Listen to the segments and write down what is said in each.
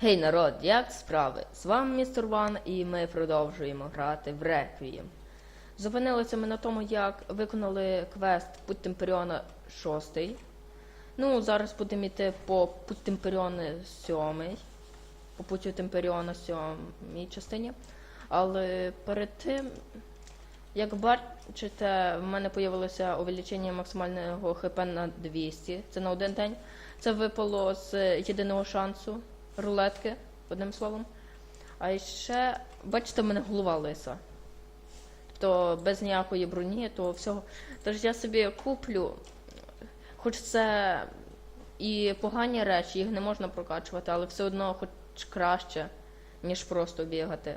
Гей, народ, як справи? З вами містер Ван, і ми продовжуємо грати в Реквієм. Зупинилися ми на тому, як виконали квест Путь Темперіона 6. Ну, зараз будемо йти по Путь Темперіони 7. По путю Темперіона 7 частині. Але перед тим, як бачите, в мене появилося увеличення максимального ХП на 200. Це на один день. Це випало з єдиного шансу рулетки, одним словом. А ще, бачите, в мене голова лиса. Тобто без ніякої броні, то всього. Тож я собі куплю, хоч це і погані речі, їх не можна прокачувати, але все одно хоч краще, ніж просто бігати.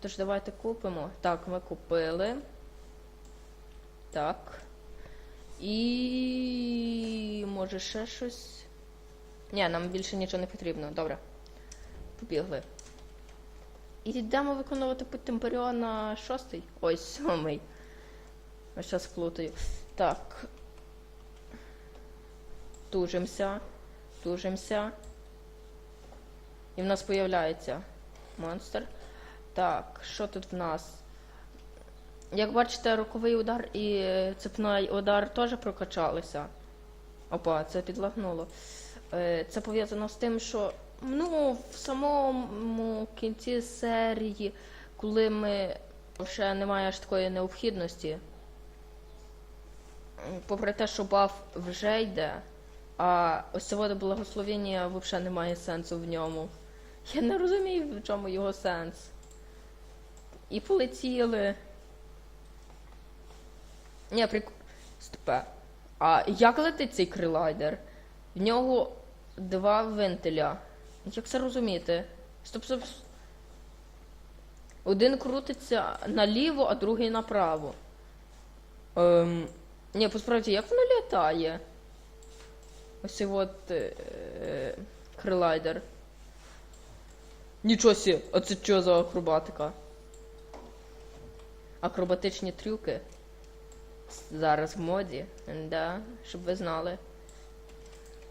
Тож давайте купимо. Так, ми купили. Так. І може ще щось. Ні, нам більше нічого не потрібно. Добре. Побігли. І йдемо виконувати путь Темперіона шостий. Ой, сьомий. Я зараз плутаю. Так. Тужимося. Тужимося. І в нас появляється монстр. Так, що тут в нас? Як бачите, роковий удар і цепний удар теж прокачалися. Опа, це підлагнуло. Е, Це пов'язано з тим, що ну, в самому кінці серії, коли ми вже немає аж такої необхідності, попри те, що баф вже йде, а ось цього благословення взагалі немає сенсу в ньому. Я не розумію, в чому його сенс. І полетіли. Ні, прик... Стопе. А як летить цей крилайдер? В нього два вентиля. Як це розуміти? Стоп, стоп. Один крутиться наліво, а другий направо. Ем... Ні, посправді, як воно літає? Ось от е... е, крилайдер. Нічого сі, а це що за акробатика? Акробатичні трюки. Зараз в моді, да, щоб ви знали.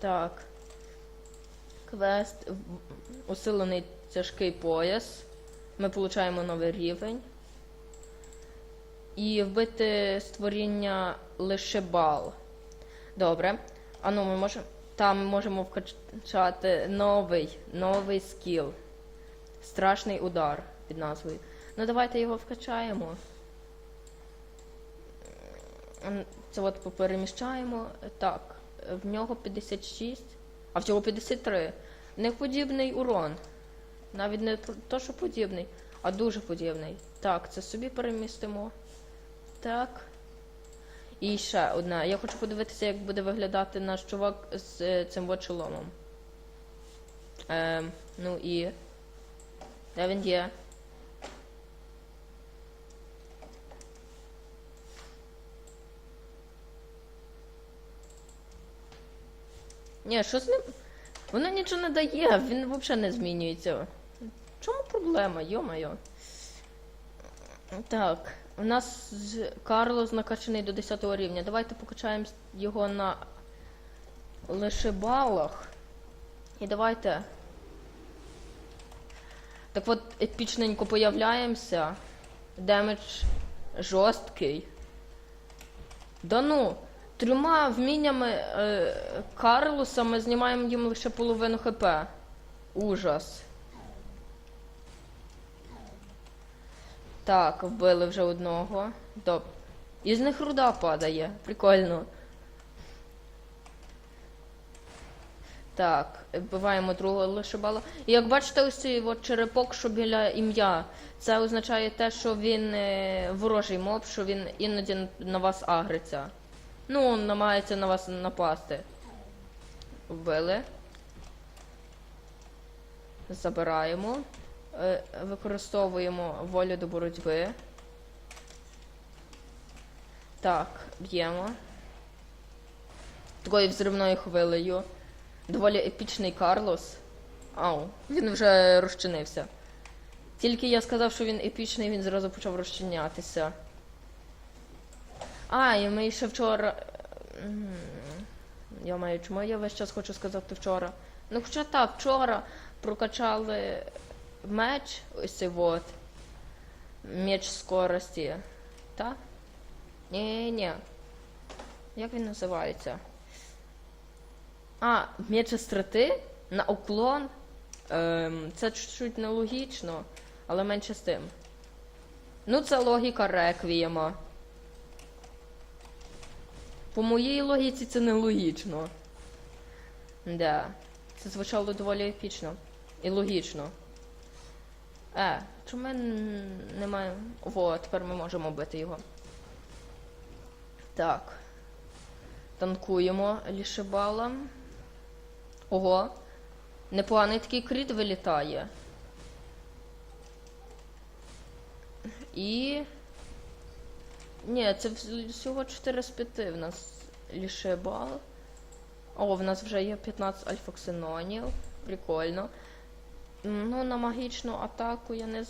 Так. Квест. Усилений тяжкий пояс. Ми получаємо новий рівень. І вбити створіння лише бал. Добре. А ну ми можемо. Там ми можемо вкачати новий, новий скіл. Страшний удар під назвою. Ну давайте його вкачаємо. Це от попереміщаємо. Так, в нього 56, а в цього 53. В них подібний урон. Навіть не то, що подібний, а дуже подібний. Так, це собі перемістимо. Так. І ще одне. Я хочу подивитися, як буде виглядати наш чувак з е, цим от шоломом. Ем, ну і. Де він є? Ні, що з ним? Воно нічого не дає, він взагалі не змінюється. Чому проблема, йо-моє? Так, у нас Карлос накачаний до 10 рівня. Давайте покачаємо його на лише балах. І давайте. Так от епічненько появляємося. Демедж жорсткий. Да ну, трьома вміннями е, Карлоса ми знімаємо їм лише половину ХП. Ужас. Так, вбили вже одного. Доп. Із них руда падає. Прикольно. Так, вбиваємо другого лишибала. І як бачите, ось цей от черепок, що біля ім'я, це означає те, що він е, ворожий моб, що він іноді на вас агриться. Ну, намагається на вас напасти. Вбили. Забираємо. Е, Використовуємо волю до боротьби. Так, б'ємо. Такою взривною хвилею. Доволі епічний Карлос. Ау, він вже розчинився. Тільки я сказав, що він епічний, він зразу почав розчинятися. А, і ми ще вчора. Я маю, чому я весь час хочу сказати вчора? Ну, хоча так, вчора прокачали меч, ось цей вот. Меч скорості. Та? Ні-ні. Як він називається? А, меч остроти на уклон. Ем, це чуть-чуть нелогічно, але менше з тим. Ну, це логіка реквієма. По моїй логіці це нелогічно. Да. Це звучало доволі епічно. І логічно. Е, чому ми н- не маємо. Во, тепер ми можемо бити його. Так. Танкуємо лішебалом. Ого. Непоганий такий кріт вилітає. І. Ні, це всього 4 з 5 в нас лішебал. О, в нас вже є 15 альфоксинонів. Прикольно. Ну, на магічну атаку я не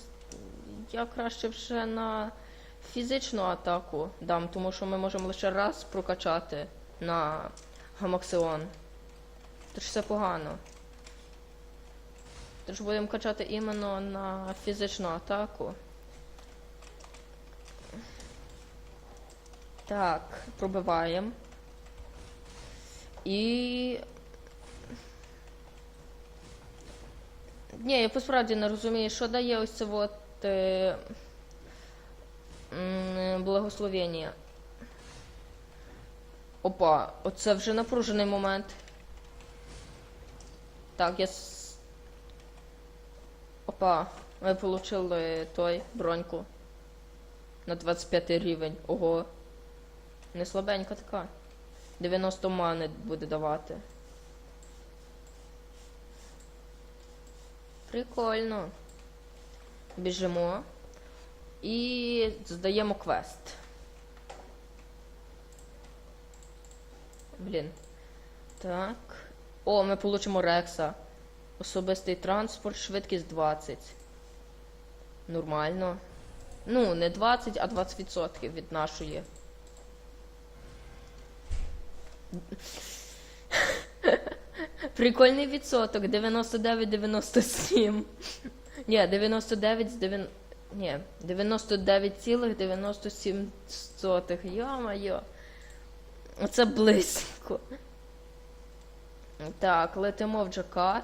Я краще вже на фізичну атаку дам, тому що ми можемо лише раз прокачати на гамаксион. Тож це погано. Тож будемо качати іменно на фізичну атаку. Так, пробиваємо. І. Ні, я посправді не розумію, що дає ось це от е, благословення. Опа, оце вже напружений момент. Так, я. Опа, ми отримали той броньку. На 25 рівень. Ого. Не слабенька така. 90 мани буде давати. Прикольно. Біжимо. І здаємо квест. Блін. Так. О, ми получимо Рекса. Особистий транспорт, швидкість 20. Нормально. Ну, не 20, а 20% від нашої. Прикольний відсоток. 99,97. Ні, 99 з 9... Ні, 99,97. Йо-моє. Оце близько. Так, летимо в Джакат.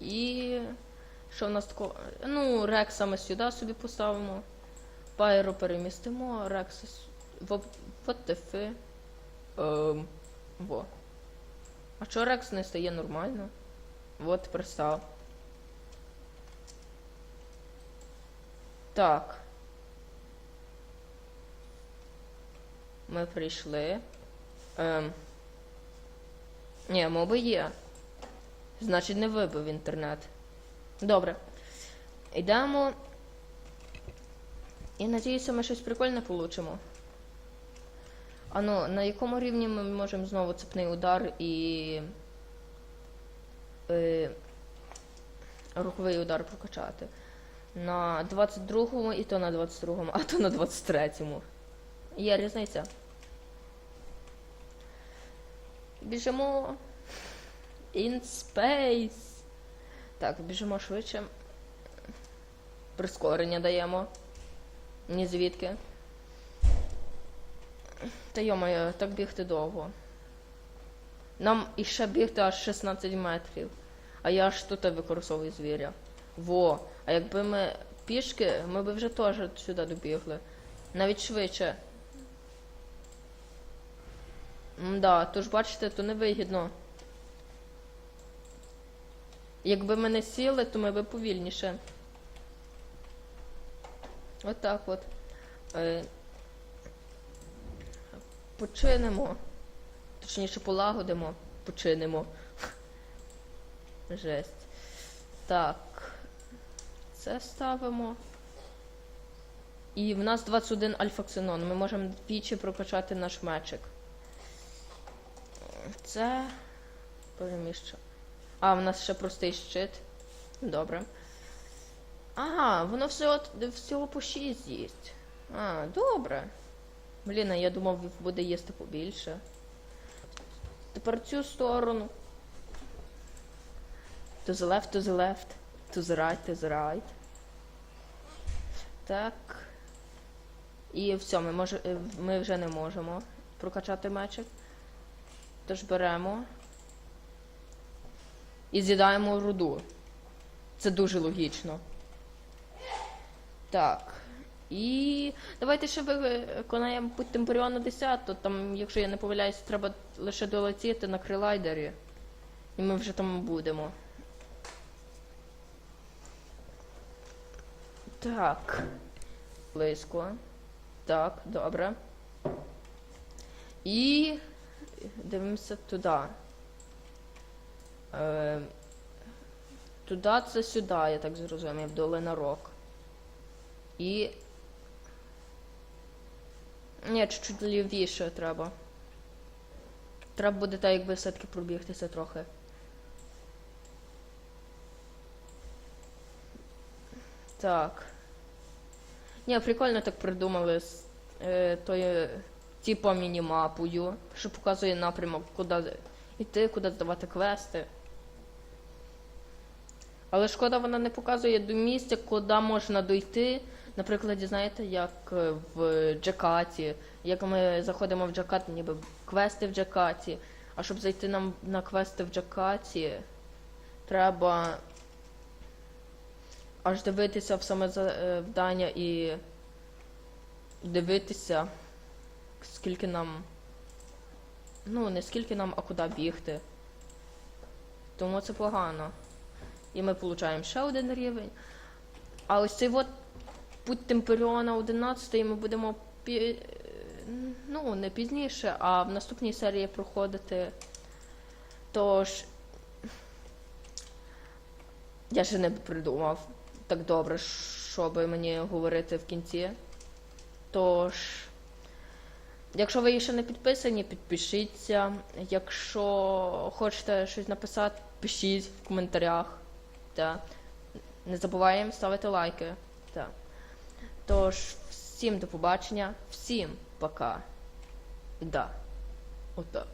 І. Що в нас такого? Ну, Рекса ми сюди собі поставимо. Пайро перемістимо, Рекса. С- В ВТФ. Ем, во. А чого Рекс не стає нормально? Вот пристав. Так. Ми прийшли. Ем. Ні, моби є. Значить, не вибив інтернет. Добре. Йдемо. І надіюся, ми щось прикольне получимо. А ну, на якому рівні ми можемо знову цепний удар і. Е, руховий удар прокачати? На 22-му і то на 22-му, а то на 23-му. Є різниця. Біжимо. In space. Так, біжимо швидше. Прискорення даємо. Ні звідки. Та так бігти довго. Нам іще бігти аж 16 метрів. А я аж тут використовую звіря. Во. А якби ми пішки, ми б вже теж сюди добігли. Навіть швидше. Да, тож бачите, то невигідно. Якби ми не сіли, то ми би повільніше. Отак от. Е, починимо. Точніше, полагодимо. Починимо. Жесть. Так. Це ставимо. І в нас 21 альфа-ксенон. Ми можемо двічі прокачати наш мечик. Це. Переміщу. А, в нас ще простий щит. Добре. Ага, воно всього, всього по 6 їсть. А, добре. Блін, а я думав, буде їсти побільше. Тепер цю сторону. To the left, to the left, to the right, to the right. Так. І все, ми, може, е, ми вже не можемо прокачати мечик. Тож беремо. І з'їдаємо руду. Це дуже логічно. Так. І давайте ще виконаємо путь Темпоріона 10, то там, якщо я не помиляюсь, треба лише долетіти на крилайдері. І ми вже там будемо. Так. Близько. Так, добре. І дивимося туди. Е, туди це сюди, я так зрозумів, долина Рок. І. Ні, чуть-чуть лівіше треба. Треба буде так, якби все-таки пробігтися трохи. Так. Ні, прикольно так придумали з е, тою, типу мінімапою, що показує напрямок, куди йти, куди здавати квести. Але шкода, вона не показує до місця, куди можна дойти. Наприклад, знаєте, як е, в Джакаті, як ми заходимо в Джакат, ніби квести в Джакаті. А щоб зайти нам на квести в Джакаті, треба аж дивитися в саме завдання і дивитися, скільки нам. Ну, не скільки нам, а куди бігти. Тому це погано. І ми получаємо ще один рівень. А ось цей от путь Темперіона 11 ми будемо пі... ну, не пізніше, а в наступній серії проходити. Тож. Я ще не придумав так добре, щоб мені говорити в кінці. Тож. Якщо ви ще не підписані, підпишіться. Якщо хочете щось написати, пишіть в коментарях. Та. Не забуваємо ставити лайки. Та. Тож, всім до побачення, всім пока. Да. Отак.